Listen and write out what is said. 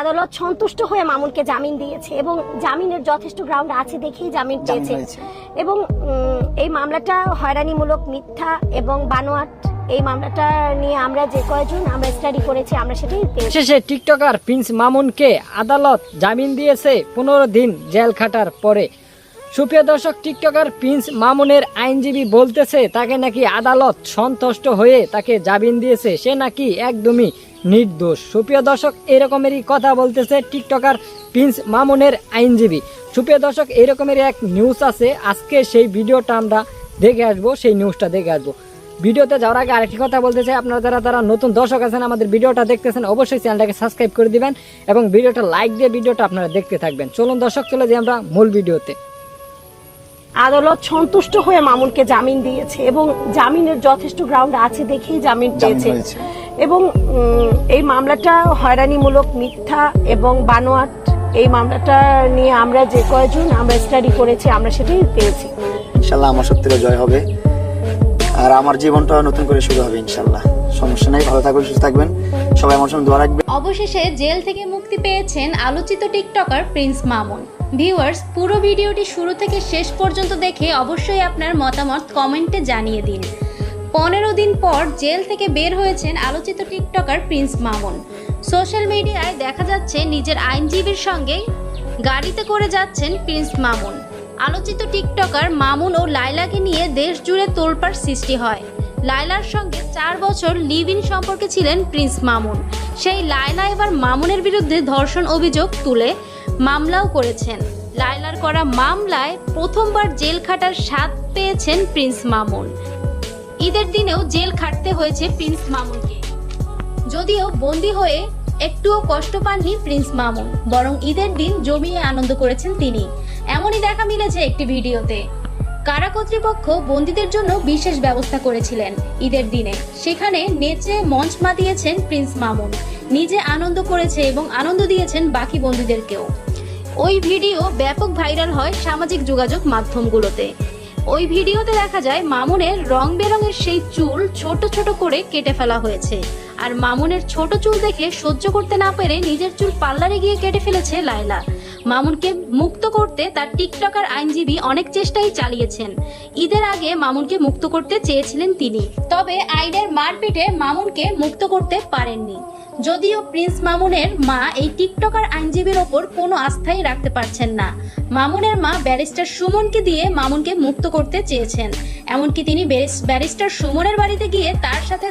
আদালত সন্তুষ্ট হয়ে মামুনকে জামিন দিয়েছে এবং জামিনের যথেষ্ট গ্রাউন্ড আছে দেখেই জামিন পেয়েছে। এবং এই মামলাটা হয়রানিমূলক মিথ্যা এবং বানোয়াট। এই মামলাটা নিয়ে আমরা যে কয়েকজন আমরা স্টাডি করেছি আমরা সেটাই শেষে টিকটকার প্রিন্স মামুনকে আদালত জামিন দিয়েছে পনেরো দিন জেল খাটার পরে। সুপ্রিয় দর্শক, টিকটকার প্রিন্স মামুনের আইনজীবী বলতেছে, তাকে নাকি আদালত সন্তুষ্ট হয়ে তাকে জামিন দিয়েছে। সে নাকি একদমই নির্দোষ। সুপ্রিয় দর্শক, এরকমেরই কথা বলতেছে টিকটকার প্রিন্স মামুনের আইনজীবী। সুপ্রিয় দর্শক এরকমেরই এক নিউজ আছে। আজকে সেই ভিডিওটা আমরা দেখে আসব, সেই নিউজটা দেখে আসব। ভিডিওতে যাওয়ার আগে আরেকটি কথা বলতে চাই। আপনারা যারা যারা নতুন দর্শক আছেন, আমাদের ভিডিওটা দেখতেছেন, অবশ্যই চ্যানেলটাকে সাবস্ক্রাইব করে দিবেন এবং ভিডিওটা লাইক দিয়ে ভিডিওটা আপনারা দেখতে থাকবেন। চলুন দর্শক, চলে যাই আমরা মূল ভিডিওতে। আদালত সন্তুষ্ট হয়ে মামুনকে জামিন দিয়েছে এবং জামিনের যথেষ্ট গ্রাউন্ড আছে দেখেই জামিন পেয়েছে। এবং এই মামলাটা হয়রানিমূলক মিথ্যা এবং বানোয়াট। এই মামলাটা নিয়ে আমরা যে কয়জন আমরা স্টাডি করেছি আমরা সেটাই পেয়েছি। ইনশাল্লাহ আমার সত্যিটা জয় হবে। আর আমার জীবনটা নতুন করে শুরু হবে ইনশাল্লাহ। সমস্যা নেই ভালো থাকবেন সুস্থ থাকবেন। সবাই আমার সঙ্গে দোয়া রাখবেন অবশেষে জেল থেকে মুক্তি পেয়েছেন আলোচিত টিকটকার প্রিন্স মামুন। ভিউয়ার্স, পুরো ভিডিওটি শুরু থেকে শেষ পর্যন্ত দেখে অবশ্যই আপনার মতামত কমেন্টে জানিয়ে দিন। পনেরো দিন পর জেল থেকে বের হয়েছেন আলোচিত টিকটকার প্রিন্স মামুন। সোশ্যাল মিডিয়ায় দেখা যাচ্ছে নিজের আইনজীবীর সঙ্গে গাড়িতে করে যাচ্ছেন প্রিন্স মামুন। আলোচিত টিকটকার মামুন ও লাইলাকে নিয়ে দেশ জুড়ে তোলপাড় সৃষ্টি হয়। লায়লার সঙ্গে চার বছর লিভ ইন সম্পর্কে ছিলেন প্রিন্স মামুন। সেই লায়লা এবার মামুনের বিরুদ্ধে ধর্ষণ অভিযোগ তুলে মামলাও করেছেন। লায়লার করা মামলায় প্রথমবার জেল খাটার স্বাদ পেয়েছেন প্রিন্স মামুন। ঈদের দিনেও জেল খাটতে হয়েছে প্রিন্স মামুনকে। যদিও বন্দি হয়ে একটুও কষ্ট পাননি প্রিন্স মামুন, বরং ঈদের দিন জমিয়ে আনন্দ করেছেন তিনি। এমনই দেখা মিলেছে একটি ভিডিওতে। কারা কর্তৃপক্ষ বন্দীদের জন্য বিশেষ ব্যবস্থা করেছিলেন? ঈদের দিনে। সেখানে নেচে মঞ্চ মাতিয়েছেন প্রিন্স মামুন। নিজে আনন্দ করেছে এবং আনন্দ দিয়েছেন বাকি বন্দীদেরকেও। ওই ভিডিও ব্যাপক ভাইরাল হয় সামাজিক যোগাযোগ মাধ্যমগুলোতে। ওই ভিডিওতে দেখা যায় মামুনের রং বেরঙের সেই চুল ছোট ছোট করে কেটে ফেলা হয়েছে। আর মামুনের ছোট চুল দেখে সহ্য করতে না পেরে নিজের চুল পার্লারে গিয়ে কেটে ফেলেছে লায়লা। মামুনকে মুক্ত করতে তার টিকটকার আইনজীবী অনেক চেষ্টাই চালিয়েছেন। ঈদের আগে মামুনকে মুক্ত করতে চেয়েছিলেন তিনি। তবে আইনের মারপিটে মামুনকে মুক্ত করতে পারেননি। যদিও প্রিন্স মামুনের মা এই টিকটকার আইনজীবীর ওপর কোনো আস্থাই রাখতে পারছেন না। মামুনের মা ব্যারিস্টার সুমনকে দিয়ে মামুনকে মুক্ত করতে চেয়েছেন। এমনকি তিনি ব্যারিস- ব্যারিস্টার সুমনের বাড়িতে গিয়ে তার সাথে